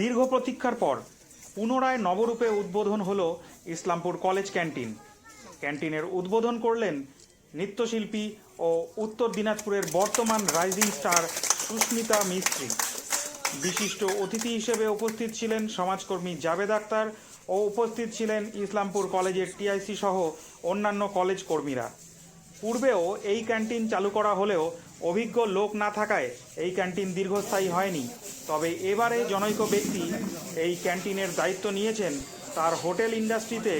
দীর্ঘ প্রতীক্ষার পর পুনরায় নবরূপে উদ্বোধন হল ইসলামপুর কলেজ ক্যান্টিন। ক্যান্টিনের উদ্বোধন করলেন নৃত্যশিল্পী ও উত্তর দিনাজপুরের বর্তমান রাইজিং স্টার সুস্মিতা মিস্ত্রি। বিশিষ্ট অতিথি হিসেবে উপস্থিত ছিলেন সমাজকর্মী জাভেদ আক্তার ও উপস্থিত ছিলেন ইসলামপুর কলেজের টিআইসি সহ অন্যান্য কলেজ কর্মীরা। পূর্বেও এই ক্যান্টিন চালু করা হলেও অভিজ্ঞ লোক না থাকায় এই ক্যান্টিন দীর্ঘস্থায়ী হয়নি। তবে এবারে জনৈক ব্যক্তি এই ক্যান্টিনের দায়িত্ব নিয়েছেন। তার হোটেল ইন্ডাস্ট্রিতে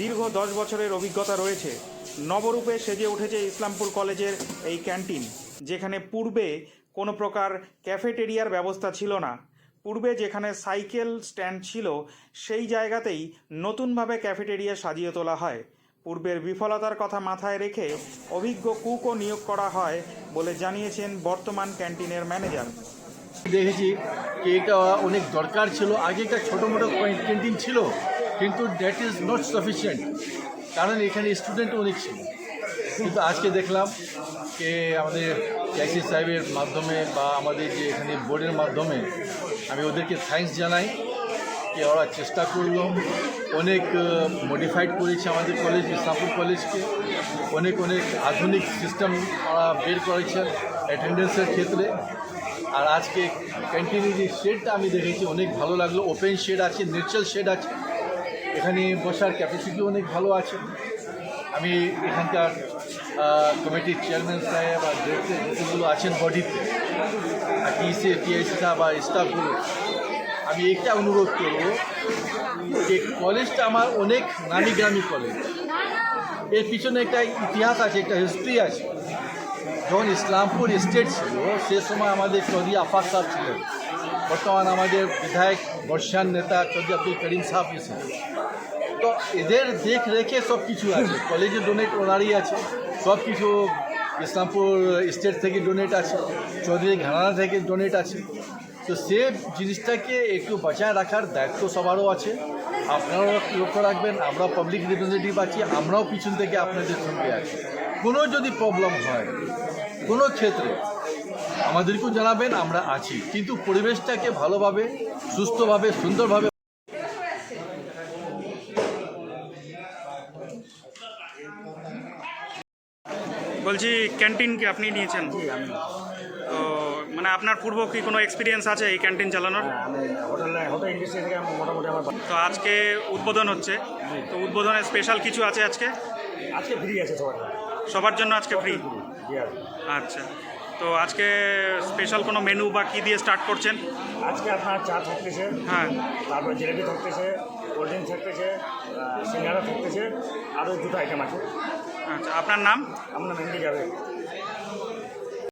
দীর্ঘ দশ বছরের অভিজ্ঞতা রয়েছে। নবরূপে সেজে উঠেছে ইসলামপুর কলেজের এই ক্যান্টিন, যেখানে পূর্বে কোনো প্রকার ক্যাফেটেরিয়ার ব্যবস্থা ছিল না। পূর্বে যেখানে সাইকেল স্ট্যান্ড ছিল, সেই জায়গাতেই নতুনভাবে ক্যাফেটেরিয়া সাজিয়ে তোলা হয়। পূর্বের বিফলতার কথা মাথায় রেখে অভিজ্ঞ কুকও নিয়োগ করা হয় বলে জানিয়েছেন বর্তমান ক্যান্টিনের ম্যানেজার। দেখেছি যে এটা অনেক দরকার ছিল। আগে একটা ছোটো মোটো ক্যান্টিন ছিল, কিন্তু দ্যাট ইজ নট সাফিসিয়েন্ট কারণ এখানে স্টুডেন্ট অনেক ছিল। কিন্তু আজকে দেখলাম যে আমাদের ক্যাসি সাহেবের মাধ্যমে বা আমাদের যে এখানে বোর্ডের মাধ্যমে আমি ওদেরকে থ্যাঙ্কস জানাই যে ওরা চেষ্টা করল। অনেক মডিফাইড করেছে আমাদের কলেজ ইসলামপুর কলেজকে অনেক অনেক আধুনিক সিস্টেম ওরা বের করেছে অ্যাটেন্ডেন্সের ক্ষেত্রে। আর আজকে ক্যান্টিনের যে শেডটা আমি দেখেছি, অনেক ভালো লাগল। ওপেন শেড আছে নেচারাল শেড আছে। এখানে বসার ক্যাপাসিটি অনেক ভালো আছে। আমি এখানকার কমিটির চেয়ারম্যান সাহেব আর যতগুলো আছেন বডিতে আর টিসি টিআইসি বা স্টাফগুলো আমি একটা অনুরোধ করব যে কলেজটা আমার অনেক নামি গ্রামী কলেজের পিছনে একটা ইতিহাস আছে, একটা হিস্ট্রি আছে। যখন ইসলামপুর স্টেট ছিল, সে সময় আমাদের চৌধুরী আফাক সাহেব ছিলেন। বর্তমান আমাদের বিধায়ক বর্ষান নেতা চৌধুরী আব্দুল করিম সাহেব এসেছেন। তো এদের দেখ রেখে সব কিছু আছে কলেজে ডোনেট ওনারই আছে। সব কিছু ইসলামপুর স্টেট থেকে ডোনেট আছে। চৌধুরী ঘরানা থেকে ডোনেট আছে। তো সে জিনিসটাকে একটু বাঁচায় রাখার দায়িত্ব সবারও আছে। আপনারাও লক্ষ্য রাখবেন, আমরা পাবলিক রিপ্রেজেন্টেটিভ আছি, আমরাও পিছন থেকে আপনাদের সঙ্গে আছি। কোনো যদি প্রবলেম হয় কোনো ক্ষেত্রে আমাদেরকেও জানাবেন আমরা আছি। কিন্তু পরিবেশটাকে ভালোভাবে সুস্থভাবে সুন্দরভাবে বলছি ক্যান্টিন কি আপনি নিয়েছেন? তো মানে আপনার পূর্ব কি কোনো এক্সপিরিয়েন্স আছে এই ক্যান্টিন চালানোর? তো আজকে উদ্বোধন হচ্ছে। তো উদ্বোধনে স্পেশাল কিছু আছে আজকে? আজকে ফ্রি আছে সবার সবার জন্য আজকে ফ্রি আচ্ছা। তো আজকে স্পেশাল কোনো মেনু বা কী দিয়ে স্টার্ট করছেন? আজকে আপনার চা থাকতেছে হ্যাঁ। তারপর জিলেপি থাকতেছে কোল্ড ড্রিঙ্ক থাকতেছে সিঙ্গারা থাকতেছে আরও দুটো আইটেম আছে। আচ্ছা আপনার নাম? আপনার মেনলি যাবে।